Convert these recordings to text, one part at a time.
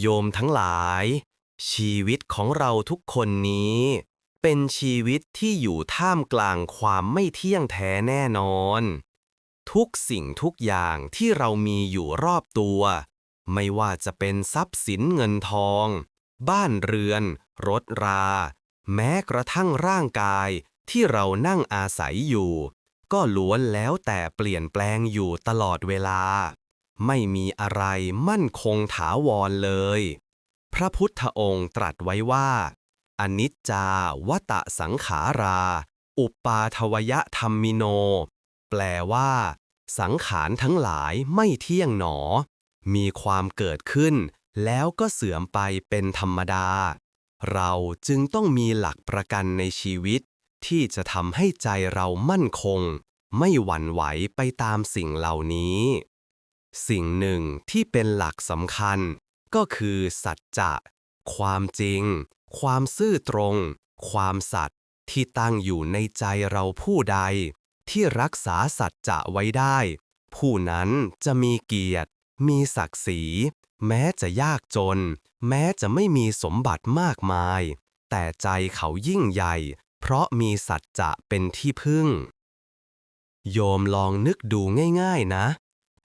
โยมทั้งหลาย ชีวิตของเราทุกคนนี้ เป็นชีวิตที่อยู่ท่ามกลางความไม่เที่ยงแท้แน่นอน ทุกสิ่งทุกอย่างที่เรามีอยู่รอบตัว ไม่ว่าจะเป็นทรัพย์สินเงินทอง บ้านเรือน รถรา แม้กระทั่งร่างกายที่เรานั่งอาศัยอยู่ ก็ล้วนแล้วแต่เปลี่ยนแปลงอยู่ตลอดเวลา ไม่มีอะไรมั่นคงถาวรเลย พระพุทธองค์ตรัสไว้ว่า อนิจจาวตะสังขารา อุปาทวยธรรมิโน แปลว่า สังขารทั้งหลายไม่เที่ยงหนอ มีความเกิดขึ้น แล้วก็เสื่อมไปเป็นธรรมดา เราจึงต้องมีหลักประกันในชีวิต ที่จะทำให้ใจเรามั่นคง ไม่หวั่นไหวไปตามสิ่งเหล่านี้ สิ่งหนึ่งที่เป็นหลักสำคัญ ก็คือสัจจะ ความจริง ความซื่อตรง ความสัตย์ที่ตั้งอยู่ในใจเราผู้ใด ที่รักษาสัจจะไว้ได้ ผู้นั้นจะมีเกียรติ มีศักดิ์ศรี แม้จะยากจน แม้จะไม่มีสมบัติมากมาย แต่ใจเขายิ่งใหญ่ เพราะมีสัจจะเป็นที่พึ่ง โยมลองนึกดูง่าย ๆนะ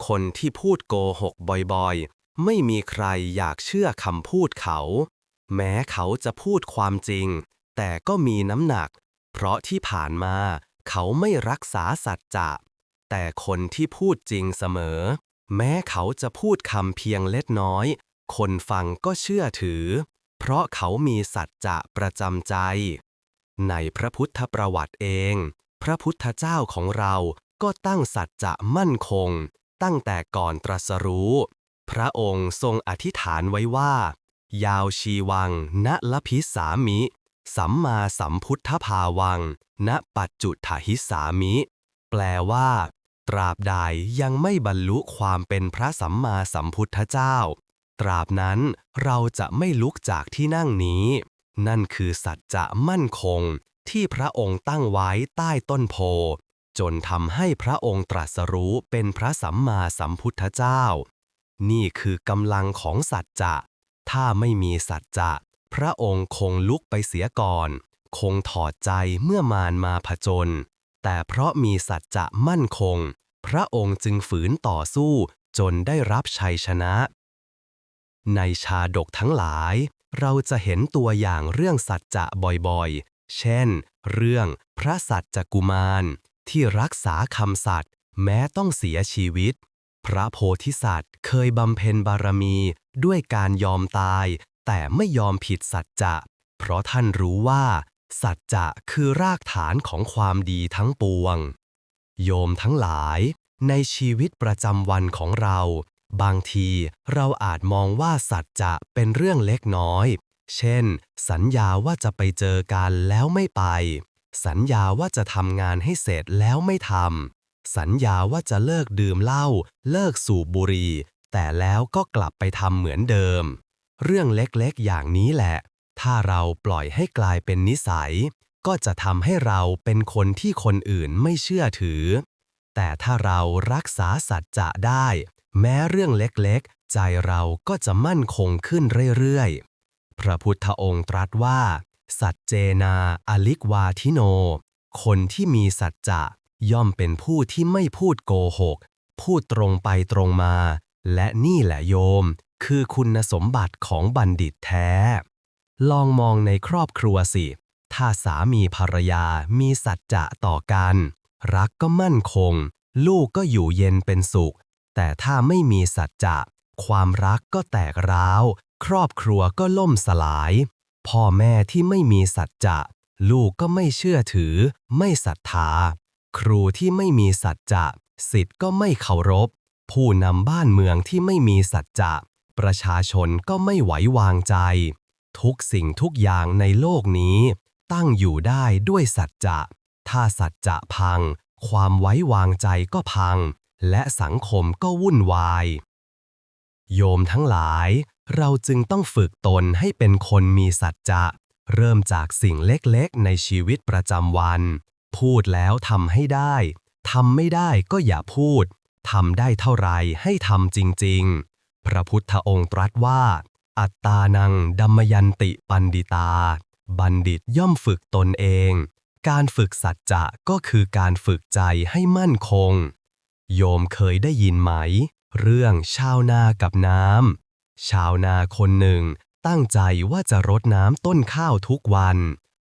คนที่พูดโกหกบ่อยๆ ไม่มีใครอยากเชื่อคำพูดเขา แม้เขาจะพูดความจริง แต่ก็มีน้ำหนัก เพราะที่ผ่านมาเขาไม่รักษาสัจจะ แต่คนที่พูดจริงเสมอ แม้เขาจะพูดคำเพียงเล็กน้อย คนฟังก็เชื่อถือ เพราะเขามีสัจจะประจำใจ ในพระพุทธประวัติเอง พระพุทธเจ้าของเราก็ตั้งสัจจะมั่นคง ตั้งแต่ก่อนตรัสรู้ พระองค์ทรงอธิษฐานไว้ว่า ยาวชีวัง ณลพิสามิ สัมมาสัมพุทธภาวัง ณปัจจุทหิสามิ แปลว่า ตราบใดยังไม่บรรลุความเป็นพระสัมมาสัมพุทธเจ้า ตราบนั้นเราจะไม่ลุกจากที่นั่งนี้ นั่นคือสัจจะมั่นคงที่พระองค์ตั้งไว้ใต้ต้นโพ จนทำให้พระองค์ตรัสรู้เป็นพระสัมมาสัมพุทธเจ้า นี่คือกำลังของสัจจะ ถ้าไม่มีสัจจะ พระองค์คงลุกไปเสียก่อน คงถอดใจเมื่อมารมาผจญ แต่เพราะมีสัจจะมั่นคง พระองค์จึงฝืนต่อสู้จนได้รับชัยชนะ ในชาดกทั้งหลาย เราจะเห็นตัวอย่างเรื่องสัจจะบ่อยๆ เช่น เรื่องพระสัจจกุมาร ที่รักษาคำสัตย์แม้ต้องเสียชีวิต พระโพธิสัตว์เคยบำเพ็ญบารมีด้วยการยอมตาย แต่ไม่ยอมผิดสัจจะ เพราะท่านรู้ว่า สัจจะคือรากฐานของความดีทั้งปวง โยมทั้งหลาย ในชีวิตประจำวันของเรา บางทีเราอาจมองว่าสัจจะเป็นเรื่องเล็กน้อย เช่น สัญญาว่าจะไปเจอกันแล้วไม่ไป สัญญาว่าจะทำงานให้เสร็จแล้วไม่ทำ สัญญาว่าจะเลิกดื่มเหล้า เลิกสูบบุหรี่ แต่แล้วก็กลับไปทำเหมือนเดิม เรื่องเล็กๆ อย่างนี้แหละ ถ้าเราปล่อยให้กลายเป็นนิสัย ก็จะทำให้เราเป็นคนที่คนอื่นไม่เชื่อถือ แต่ถ้าเรารักษาสัจจะได้ แม้เรื่องเล็กๆ ใจเราก็จะมั่นคงขึ้นเรื่อยๆ พระพุทธองค์ตรัสว่า สัจเจนาอลิกวาทิโน คนที่มีสัจจะย่อมเป็นผู้ที่ไม่พูดโกหก พูดตรงไปตรงมา และนี่แหละโยม คือคุณสมบัติของบัณฑิตแท้ ลองมองในครอบครัวสิ ถ้าสามีภรรยามีสัจจะต่อกัน รักก็มั่นคง ลูกก็อยู่เย็นเป็นสุข แต่ถ้าไม่มีสัจจะ ความรักก็แตกร้าว ครอบครัวก็ล่มสลาย พ่อแม่ที่ไม่มีสัจจะ ลูกก็ไม่เชื่อถือ ไม่ศรัทธา ครูที่ไม่มีสัจจะสิทธิ์ก็ไม่เคารพ ผู้นำบ้านเมืองที่ไม่มีสัจจะ ประชาชนก็ไม่ไหววางใจ ทุกสิ่งทุกอย่างในโลกนี้ ตั้งอยู่ได้ด้วยสัจจะ ถ้าสัจจะพัง ความไว้วางใจก็พัง และสังคมก็วุ่นวาย โยมทั้งหลาย เราจึงต้องฝึกตนให้เป็นคนมีสัจจะ เริ่มจากสิ่งเล็กๆ ในชีวิตประจำวัน พูดแล้วทำให้ได้ ทำไม่ได้ก็อย่าพูด ทำได้เท่าไรให้ทำจริง ๆ พระพุทธองค์ตรัสว่า อัตตานังดัมยันติปันดิตา บัณฑิตย่อมฝึกตนเอง การฝึกสัจจะก็คือการฝึกใจให้มั่นคง โยมเคยได้ยินไหม เรื่องชาวนากับน้ำ ชาวนาคนหนึ่ง ตั้งใจว่าจะรดน้ำต้นข้าวทุกวัน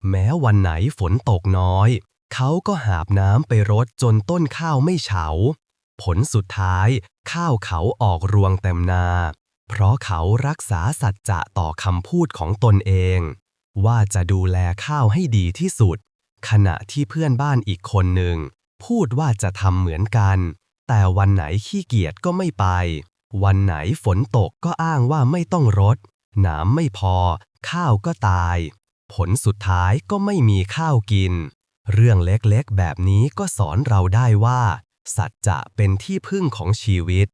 แม้วันไหนฝนตกน้อย เขาก็หาบน้ำไปรดจนต้นข้าวไม่เฉา ผลสุดท้าย ข้าวเขาออกรวงเต็มนา เพราะเขารักษาสัจจะต่อคำพูดของตนเอง ว่าจะดูแลข้าวให้ดีที่สุด ขณะที่เพื่อนบ้านอีกคนหนึ่ง พูดว่าจะทำเหมือนกัน แต่วันไหนขี้เกียจก็ไม่ไป วันไหนฝนตกก็อ้างว่าไม่ต้องรดหนามไม่พอ ข้าวก็ตาย ผลสุดท้ายก็ไม่มีข้าวกิน เรื่องเล็กๆ แบบนี้ก็สอนเราได้ว่า สัจจะเป็นที่พึ่งของชีวิต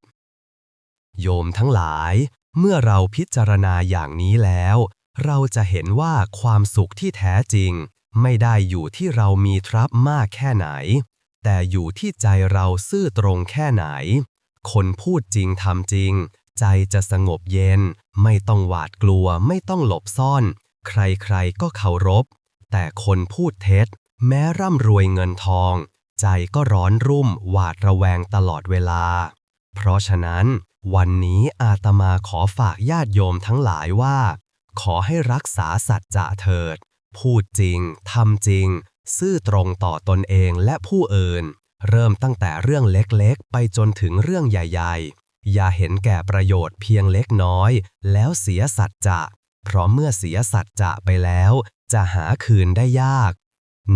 โยมทั้งหลาย เมื่อเราพิจารณาอย่างนี้แล้ว เราจะเห็นว่าความสุขที่แท้จริง ไม่ได้อยู่ที่เรามีทรัพย์มากแค่ไหน แต่อยู่ที่ใจเราซื่อตรงแค่ไหน คนพูดจริงทำจริง ใจจะสงบเย็น ไม่ต้องหวาดกลัวไม่ต้องหลบซ่อน ใครๆก็เคารพ แต่คนพูดเท็จ แม้ร่ำรวยเงินทอง ใจก็ร้อนรุ่มหวาดระแวงตลอดเวลา เพราะฉะนั้น วันนี้อาตมาขอฝากญาติโยมทั้งหลายว่า ขอให้รักษาสัจจะเถิด พูดจริงทำจริง ซื่อตรงต่อตนเองและผู้อื่น เริ่มตั้งแต่เรื่องเล็กๆ ไปจนถึงเรื่องใหญ่ๆ อย่าเห็นแก่ประโยชน์เพียงเล็กน้อย แล้วเสียสัจจะ เพราะเมื่อเสียสัจจะไปแล้ว จะหาคืนได้ยาก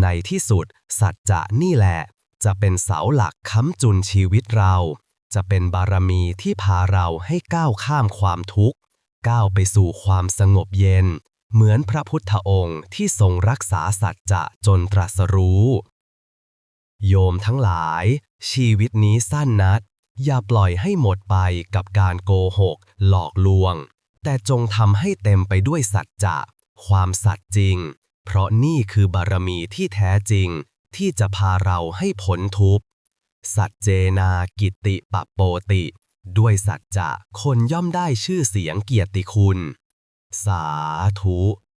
ในที่สุด สัจจะนี่แหละ จะเป็นเสาหลักค้ำจุนชีวิตเรา จะเป็นบารมีที่พาเราให้ก้าวข้ามความทุกข์ก้าวไปสู่ความสงบเย็น เหมือนพระพุทธองค์ที่ทรงรักษาสัจจะจนตรัสรู้ โยมทั้งหลาย ชีวิตนี้สั้นนัดอย่าปล่อยให้หมดไปกับการโกหก หลอกลวง แต่จงทำให้เต็มไปด้วยสัจจะ ความสัตย์จริง เพราะนี่คือบารมีที่แท้จริง ที่จะพาเราให้พ้นทุกข์สัจเจนากิตติปะโปติ ด้วยสัจจะคนย่อมได้ชื่อเสียงเกียรติคุณ สาธุ